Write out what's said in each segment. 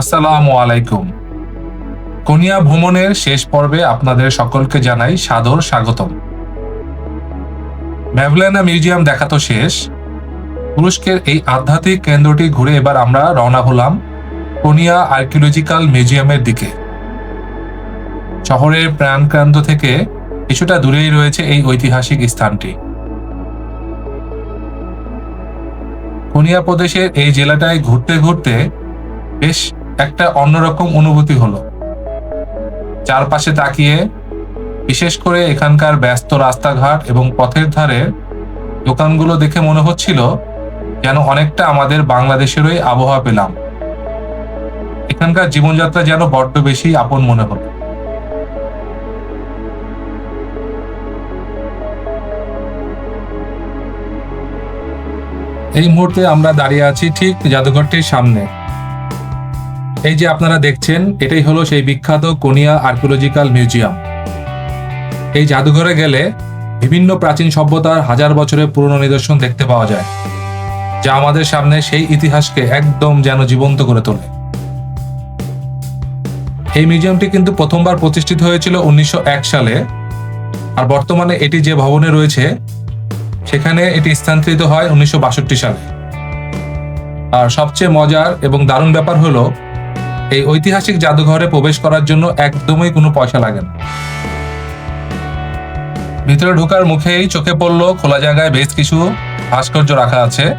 আসসালামু আলাইকুম। কোনিয়া ভ্রমণের শেষ পর্বে আপনাদের সকলকে জানাই সাদর স্বাগতম। ম্যাভলেনা মিউজিয়াম দেখা তো শেষ। তুরস্কের এই আধ্যাত্মিক কেন্দ্রটি ঘুরে এবার আমরা রওনা হলাম কোনিয়া আর্কিওলজিক্যাল মিউজিয়ামের দিকে। শহরের প্রাণক্রান্ত থেকে কিছুটা দূরেই রয়েছে এই ঐতিহাসিক স্থানটি। কোনিয়া প্রদেশের এই জেলাটায় ঘুরতে ঘুরতে বেশ একটা অন্যরকম অনুভূতি হলো। চারপাশে তাকিয়ে, বিশেষ করে এখানকার ব্যস্ত রাস্তাঘাট এবং পথের ধারে দোকানগুলো দেখে মনে হচ্ছিল যেন অনেকটা আমাদের বাংলাদেশেরই আবহাওয়া পেলাম। এখানকার জীবনযাত্রা যেন বড্ড বেশি আপন মনে হলো। এই মুহূর্তে আমরা দাঁড়িয়ে আছি ঠিক জাদুঘরটির সামনে। এই যে আপনারা দেখছেন, এটাই হলো সেই বিখ্যাত কোনিয়া আর্কিওলজিক্যাল মিউজিয়াম। এই জাদুঘরে গেলে বিভিন্ন প্রাচীন সভ্যতার হাজার বছরের পুরনো নিদর্শন দেখতে পাওয়া যায়, যা আমাদের সামনে সেই ইতিহাসকে একদম যেন জীবন্ত করে তোলে। এই মিউজিয়ামটি কিন্তু প্রথমবার প্রতিষ্ঠিত হয়েছিল উনিশশো এক সালে, আর বর্তমানে এটি যে ভবনে রয়েছে, সেখানে এটি স্থানান্তরিত হয় উনিশশো বাষট্টি সালে। আর সবচেয়ে মজার এবং দারুণ ব্যাপার হলো এই ঐতিহাসিক জাদুঘরে প্রবেশ করার জন্য একদমই কোনো পয়সা লাগে না। ভিতরে ঢোকার মুখেই চোখে পড়ল খোলা জায়গায় বেশ কিছু ভাস্কর্য রাখা আছে।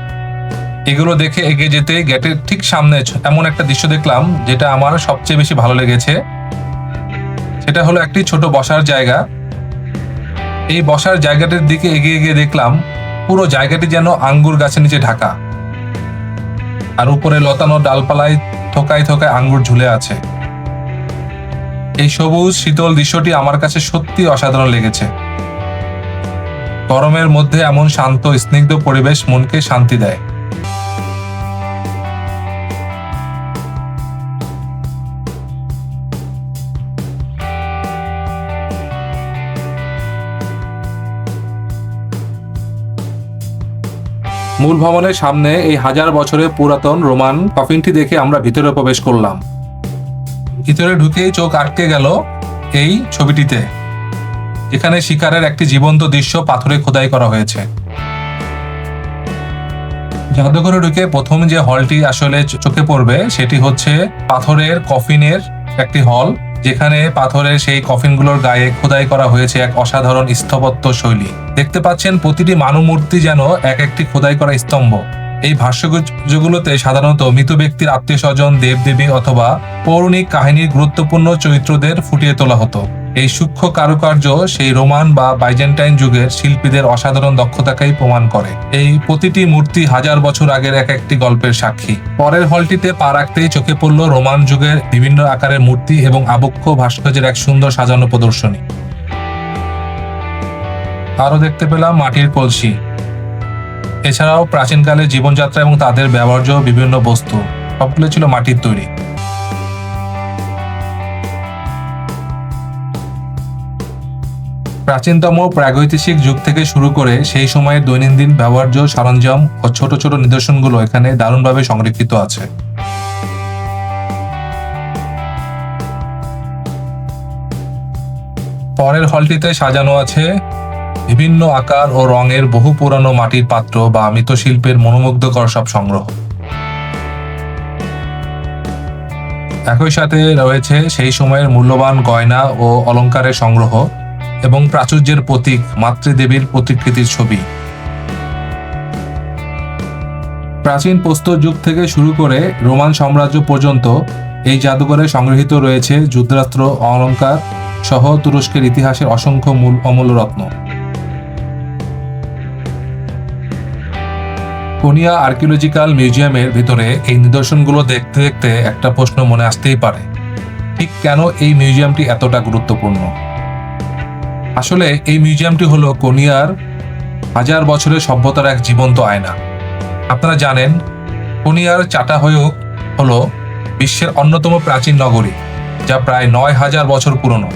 এগুলো দেখে এগিয়ে যেতে গেটের ঠিক সামনে এমন একটা দৃশ্য দেখলাম যেটা আমার সবচেয়ে বেশি ভালো লেগেছে। সেটা হলো একটি ছোট বসার জায়গা। এই বসার জায়গাটির দিকে এগিয়ে গিয়ে দেখলাম পুরো জায়গাটি যেন আঙ্গুর গাছের নিচে ঢাকা। আর উপরে লতানো ডালপালায় থোকায় থোকায় আঙ্গুর ঝুলে আছে। এই সবুজ, শীতল দৃশ্যটি আমার কাছে সত্যি অসাধারণ লেগেছে। গরমের মধ্যে এমন শান্ত, স্নিগ্ধ পরিবেশ মনকে শান্তি দেয়। মূল ভবনের সামনে এই হাজার বছরের পুরাতন রোমান কফিনটি দেখে আমরা ভিতরে প্রবেশ করলাম। ভিতরে ঢুকেই চোখ আটকে গেল এই ছবিটিতে এখানে শিকারের একটি জীবন্ত দৃশ্য পাথরে খোদাই করা হয়েছে। জাদুঘরে ঢুকে প্রথম যে হলটি আসলে চোখে পড়বে, সেটি হচ্ছে পাথরের কফিনের একটি হল। যেখানে পাথরের সেই কফিনগুলোর গায়ে খোদাই করা হয়েছে এক অসাধারণ স্থপত্য শৈলী। দেখতে পাচ্ছেন প্রতিটি মানুমূর্তি যেন এক একটি খোদাই করা স্তম্ভ। এই ভাষ্যগুলোতে সাধারণত মৃত ব্যক্তির আত্মীয় স্বজন, দেবদেবী অথবা পৌরাণিক কাহিনীর গুরুত্বপূর্ণ চরিত্রদের ফুটিয়ে তোলা হতো। এই সূক্ষ্ম কারুকার্য সেই রোমান বা বাইজেন্টাইন যুগের শিল্পীদের অসাধারণ দক্ষতাকেই প্রমাণ করে। এই প্রতিটি মূর্তি হাজার বছর আগের এক একটি গল্পের সাক্ষী। পরের হলটিতে পা রাখতেই চোখে পড়ল রোমান যুগের বিভিন্ন আকারের মূর্তি এবং আবক্ষ ভাস্কর্যের এক সুন্দর সাজানো প্রদর্শনী। আরও দেখতে পেলাম মাটির কলসি। এছাড়াও প্রাচীনকালের জীবনযাত্রা এবং তাদের ব্যবহার্য বিভিন্ন বস্তু। সবগুলো ছিল মাটির তৈরি। প্রাচীনতম প্রাগৈতিহাসিক যুগ থেকে শুরু করে সেই সময়ের দৈনন্দিন ব্যবহার্য সরঞ্জাম ও ছোট ছোট নিদর্শনগুলো এখানে দারুণভাবে সংরক্ষিত আছে। পরের হলটিতে সাজানো আছে বিভিন্ন আকার ও রঙের বহু পুরানো মাটির পাত্র বা মৃৎশিল্পের মনোমুগ্ধকর সব সংগ্রহ। একই সাথে রয়েছে সেই সময়ের মূল্যবান গয়না ও অলংকারের সংগ্রহ। এবং প্রাচুর্যের প্রতীক, মাতৃদেবীর প্রতিকৃতির ছবি। প্রাচীন প্রস্তর যুগ থেকে শুরু করে রোমান সাম্রাজ্য পর্যন্ত এই জাদুঘরে সংগৃহীত রয়েছে যুদ্ধাস্ত্র অলংকার সহ তুরস্কের ইতিহাসের অসংখ্য মূল অমূল্য রত্ন কোনিয়া আর্কিওলজিক্যাল মিউজিয়ামের ভিতরে এই নিদর্শনগুলো দেখতে দেখতে একটা প্রশ্ন মনে আসতেই পারে, ঠিক কেন এই মিউজিয়ামটি এতটা গুরুত্বপূর্ণ? আসলে এই মিউজিয়ামটি হলো কোনিয়ার হাজার বছরের সভ্যতার এক জীবন্ত আয়না। আপনারা জানেন, কোনিয়ার চাটাহয়ুক হলো বিশ্বের অন্যতম প্রাচীন নগরী, যা প্রায় নয় হাজার বছর পুরনো।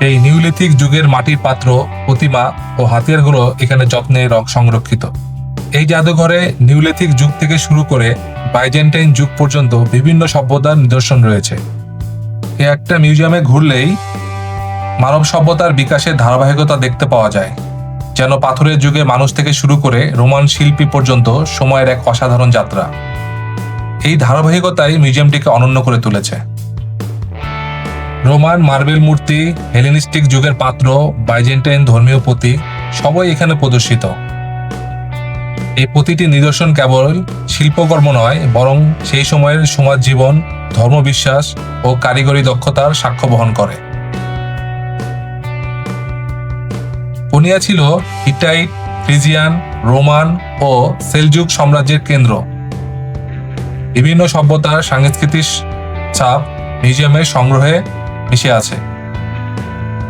এই নিউলিথিক যুগের মাটির পাত্র, প্রতিমা ও হাতিয়ারগুলো এখানে যত্নে সংরক্ষিত। এই জাদুঘরে নিউলিথিক যুগ থেকে শুরু করে বাইজেন্টাইন যুগ পর্যন্ত বিভিন্ন সভ্যতার নিদর্শন রয়েছে। এ একটা মিউজিয়ামে ঘুরলেই মানব সভ্যতার বিকাশের ধারাবাহিকতা দেখতে পাওয়া যায়। যেন পাথরের যুগে মানুষ থেকে শুরু করে রোমান শিল্পী পর্যন্ত সময়ের এক অসাধারণ যাত্রা। এই ধারাবাহিকতাই মিউজিয়ামটিকে অনন্য করে তুলেছে। রোমান মার্বেল মূর্তি, হেলেনিস্টিক যুগের পাত্র, বাইজেন্টাইন ধর্মীয় প্রতীক সবই এখানে প্রদর্শিত। এই প্রতিটি নিদর্শন কেবল শিল্পকর্ম নয়, বরং সেই সময়ের সমাজ জীবন, ধর্মবিশ্বাস ও কারিগরি দক্ষতার সাক্ষ্য বহন করে। কোনিয়া ছিল হিটাইট, ফ্রিজিয়ান, রোমান ও সেলজুক সাম্রাজ্যের কেন্দ্র। বিভিন্ন সভ্যতার সাংস্কৃতিক ছাপ মিউজিয়ামের সংগ্রহে মিশে আছে।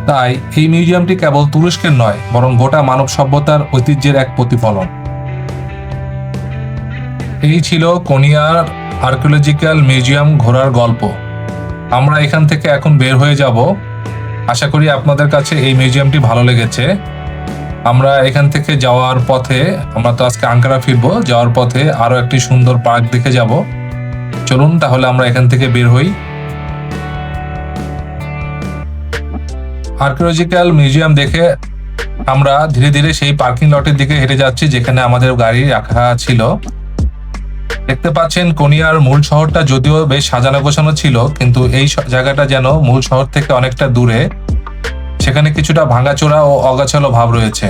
তাই এই মিউজিয়ামটি কেবল তুরস্কের নয়, বরং গোটা মানব সভ্যতার ঐতিহ্যের এক প্রতিফলন। এই ছিল কোনিয়ার আর্কিওলজিক্যাল মিউজিয়াম ঘোরার গল্প। আমরা এখান থেকে এখন বের হয়ে যাব। আশা করি আপনাদের কাছে এই মিউজিয়ামটি ভালো লেগেছে। আমরা এখান থেকে যাওয়ার পথে, আমরা তো আজকে আঙ্কারা ফিরবো, যাওয়ার পথে আরও একটি সুন্দর পার্ক দেখে যাব। চলুন তাহলে আমরা এখান থেকে বের হই। আর্কিওলজিক্যাল মিউজিয়াম দেখে আমরা ধীরে ধীরে সেই পার্কিং লটের দিকে হেঁটে যাচ্ছি, যেখানে আমাদের গাড়ি রাখা ছিল। দেখতে পাচ্ছেন কোনিয়ার মূল শহরটা যদিও বেশ সাজানো গোছানো ছিল, কিন্তু এই জায়গাটা যেন মূল শহর থেকে অনেকটা দূরে। সেখানে কিছুটা ভাঙাচোরা ও অগাছালো ভাব রয়েছে।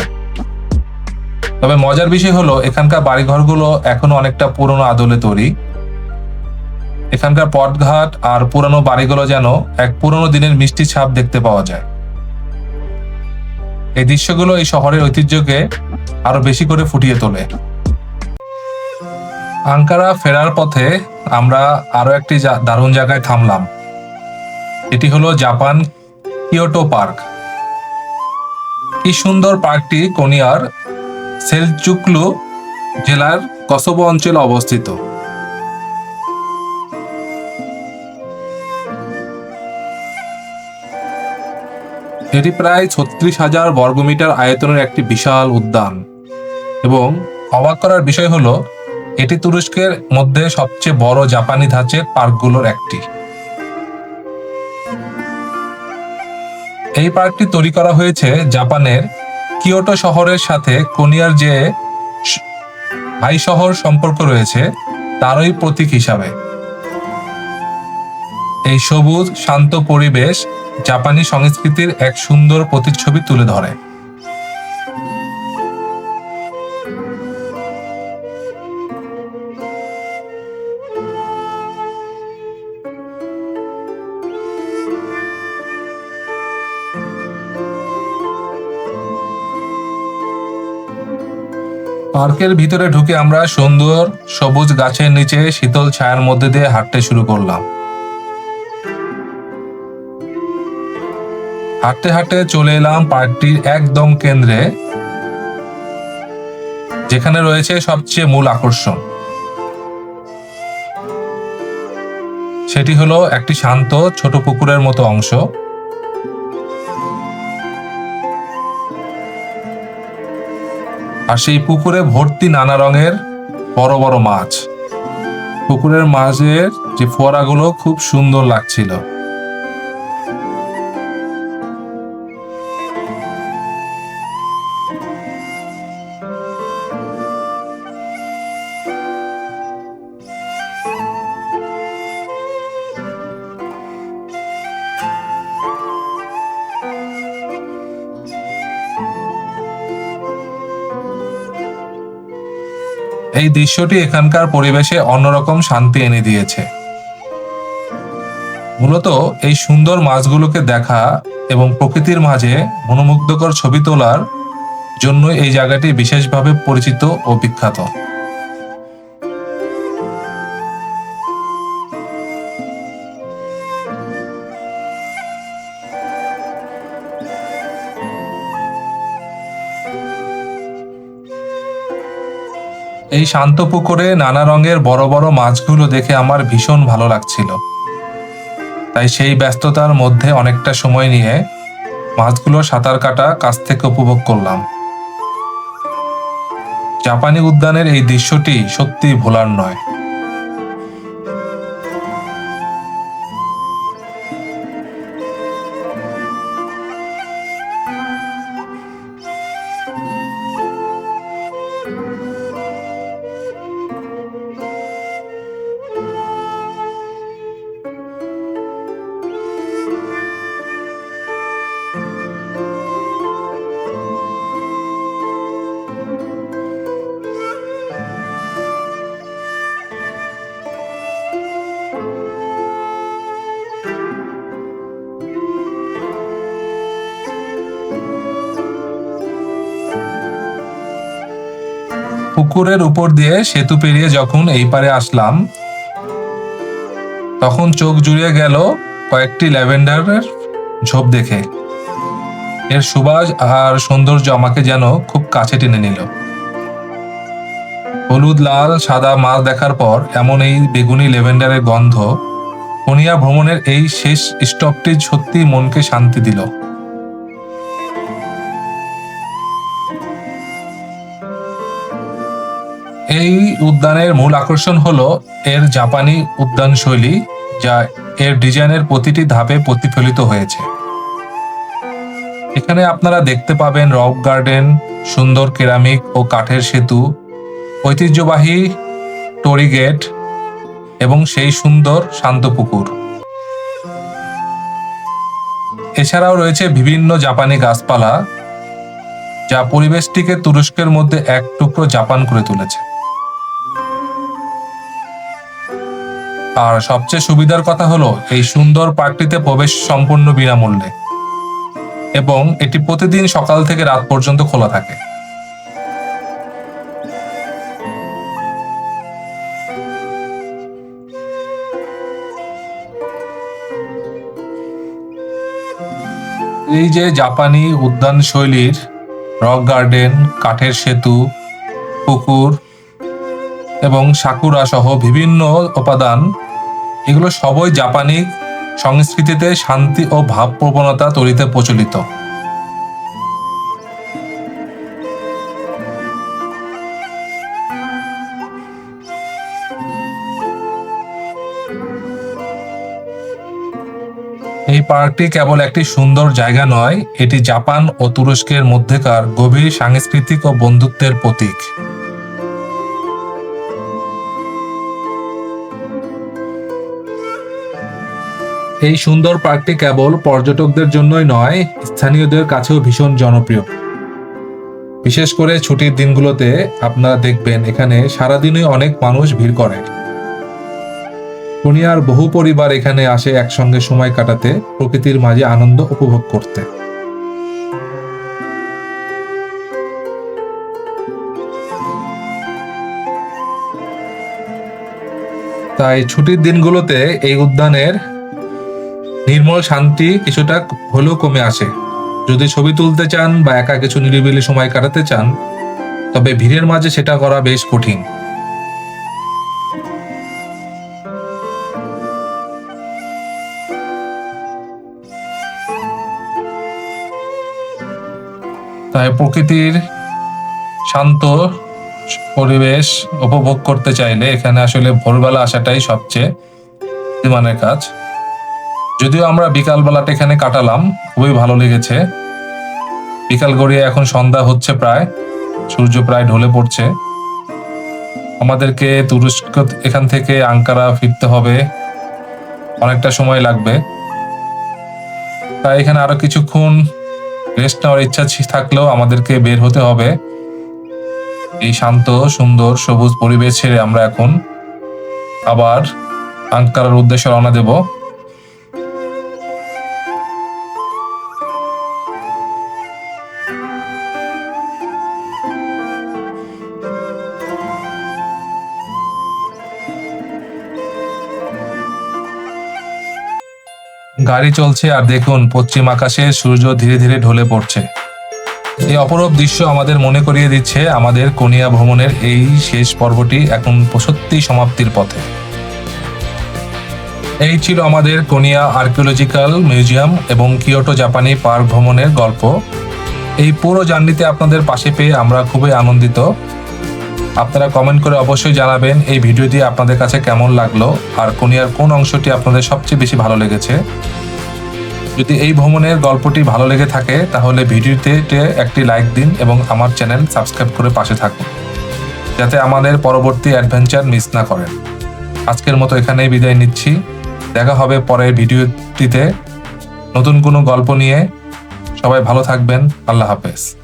তবে মজার বিষয় হলো, এখানকার বাড়িঘরগুলো এখনও অনেকটা পুরনো আদলে তৈরি। এখানকার পথঘাট আর পুরনো বাড়িগুলো যেন এক পুরনো দিনের মিষ্টি ছাপ দেখতে পাওয়া যায়। এই দৃশ্যগুলো এই শহরের ঐতিহ্যকে আরও বেশি করে ফুটিয়ে তোলে। আঙ্কারা ফেরার পথে আমরা আরও একটি দারুণ জায়গায় থামলাম। এটি হলো জাপান কিয়োটো পার্ক। এই সুন্দর পার্কটি কোনিয়ার সেলচুকলু জেলার কসবো অঞ্চলে অবস্থিত। এটি প্রায় ছত্রিশ হাজার বর্গমিটার আয়তনের একটি বিশাল উদ্যান এবং অবাক করার বিষয় হলো, এটি তুরস্কের মধ্যে সবচেয়ে বড় জাপানি ধাঁচের পার্কগুলোর একটি। এই পার্কটি তৈরি করা হয়েছে জাপানের কিয়োটো শহরের সাথে কোনিয়ার যে ভাই শহর সম্পর্ক রয়েছে, তারই প্রতীক হিসাবে। এই সবুজ, শান্ত পরিবেশ জাপানি সংস্কৃতির এক সুন্দর প্রতিচ্ছবি তুলে ধরে। পার্কের ভিতরে ঢুকে আমরা সুন্দর সবুজ গাছের নিচে শীতল ছায়ার মধ্যে দিয়ে হাঁটতে শুরু করলাম। হাঁটতে হাঁটতে চলে এলাম পার্কটির একদম কেন্দ্রে, যেখানে রয়েছে সবচেয়ে মূল আকর্ষণ। সেটি হলো একটি শান্ত ছোট পুকুরের মতো অংশ। আর সেই পুকুরে ভর্তি নানা রঙের বড় বড় মাছ। পুকুরের মাঝের যে ফোয়ারাগুলো খুব সুন্দর লাগছিল। এই দৃশ্যটি এখানকার পরিবেশে অন্যরকম শান্তি এনে দিয়েছে। মূলত এই সুন্দর মাছগুলোকে দেখা এবং প্রকৃতির মাঝে মনোমুগ্ধকর ছবি তোলার জন্য এই জায়গাটি বিশেষভাবে পরিচিত ও বিখ্যাত। এই শান্ত পুকুরে নানা রঙের বড় বড় মাছগুলো দেখে আমার ভীষণ ভালো লাগছিল। তাই সেই ব্যস্ততার মধ্যে অনেকটা সময় নিয়ে মাছগুলো সাঁতার কাটা কাছ থেকে উপভোগ করলাম। জাপানি উদ্যানের এই দৃশ্যটি সত্যি ভোলার নয়। পুকুরের উপর দিয়ে সেতু পেরিয়ে যখন এই পারে আসলাম, তখন চোখ জুড়িয়ে গেল কয়েকটি ল্যাভেন্ডারের ঝোপ দেখে। এর সুবাস আর সৌন্দর্য আমাকে যেন খুব কাছে টেনে নিল। হলুদ, লাল, সাদা মাছ দেখার পর এমন এই বেগুনি ল্যাভেন্ডারের গন্ধ কোনিয়া ভ্রমণের এই শেষ স্টপটি সত্যি মনকে শান্তি দিল। এই উদ্যানের মূল আকর্ষণ হলো এর জাপানি উদ্যান শৈলী যা এর ডিজাইনের প্রতিটি ধাপে প্রতিফলিত হয়েছে। এখানে আপনারা দেখতে পাবেন রক গার্ডেন, সুন্দর কেরামিক ও কাঠের সেতু, ঐতিহ্যবাহী টরি গেট, এবং সেই সুন্দর শান্ত পুকুর। এছাড়াও রয়েছে বিভিন্ন জাপানি গাছপালা, যা পরিবেশটিকে তুরস্কের মধ্যে এক টুকরো জাপান করে তুলেছে। আর সবচেয়ে সুবিধার কথা হলো, এই সুন্দর পার্কটিতে প্রবেশ সম্পূর্ণ বিনামূল্যে। এবং এটি প্রতিদিন সকাল থেকে রাত পর্যন্ত খোলা থাকে। এই যে জাপানি উদ্যান শৈলীর রক গার্ডেন, কাঠের সেতু, পুকুর এবং সাকুরা সহ বিভিন্ন উপাদান, এগুলো সবই জাপানি সংস্কৃতিতে শান্তি ও ভাবপ্রবণতা তৈরিতে প্রচলিত। এই পার্কটি কেবল একটি সুন্দর জায়গা নয়, এটি জাপান ও তুরস্কের মধ্যেকার গভীর সাংস্কৃতিক ও বন্ধুত্বের প্রতীক। এই সুন্দর পার্কটি কেবল পর্যটকদের জন্যই নয়, স্থানীয়দের কাছেও ভীষণ জনপ্রিয়। বিশেষ করে ছুটির দিনগুলোতে আপনারা দেখবেন এখানে সারাদিনই অনেক মানুষ ভিড় করে। দুনিয়ার বহু পরিবার এখানে আসে একসঙ্গে সময় কাটাতে, প্রকৃতির মাঝে আনন্দ উপভোগ করতে। তাই ছুটির দিনগুলোতে এই উদ্যানের নির্মল শান্তি কিছুটা হলেও কমে আসে। যদি ছবি তুলতে চান বা একা কিছু নিরিবিলি সময় কাটাতে চান, তবে ভিড়ের মাঝে সেটা করা বেশ কঠিন। তাই প্রকৃতির শান্ত পরিবেশ উপভোগ করতে চাইলে এখানে আসলে ভোরবেলা আসাটাই সবচেয়ে বুদ্ধিমানের কাজ। যদিও আমরা বিকালবেলাটা এখানে কাটালাম, খুবই ভালো লেগেছে। বিকাল গড়িয়ে এখন সন্ধ্যা হচ্ছে প্রায়, সূর্য প্রায় ঢলে পড়ছে। আমাদেরকে তুরস্ক এখান থেকে আঙ্কারা ফিরতে হবে, অনেকটা সময় লাগবে। তাই এখানে আরও কিছুক্ষণ রেস্ট নেওয়ার ইচ্ছা থাকলেও আমাদেরকে বের হতে হবে। এই শান্ত, সুন্দর, সবুজ পরিবেশ ছেড়ে আমরা এখন আবার আঙ্কারার উদ্দেশ্যে রওনা দেব। গাড়ি চলছে আর দেখুন, পশ্চিম আকাশে সূর্য ধীরে ধীরে ঢলে পড়ছে। এই অপরূপ দৃশ্য আমাদের মনে করিয়ে দিচ্ছে আমাদের কোনিয়া ভ্রমণের এই শেষ পর্বটি এখন সত্যি সমাপ্তির পথে। এই ছিল আমাদের কোনিয়া আর্কিওলজিক্যাল মিউজিয়াম এবং কিয়োটো জাপানি পার্ক ভ্রমণের গল্প। এই পুরো জার্নিতে আপনাদের পাশে পেয়ে আমরা খুবই আনন্দিত। আপনারা কমেন্ট করে অবশ্যই জানাবেন এই ভিডিওটি আপনাদের কাছে কেমন লাগল, আর কোনিয়ার কোন অংশটি আপনাদের সবচেয়ে বেশি ভালো লেগেছে। যদি এই ভ্রমণের গল্পটি ভালো লেগে থাকে, তাহলে ভিডিওতে একটি লাইক দিন এবং আমার চ্যানেল সাবস্ক্রাইব করে পাশে থাকুন, যাতে আমাদের পরবর্তী অ্যাডভেঞ্চার মিস না করেন। আজকের মতো এখানেই বিদায় নিচ্ছি। দেখা হবে পরের ভিডিওটিতে। নতুন কোনো গল্প নিয়ে। সবাই ভালো থাকবেন। আল্লাহ হাফেজ।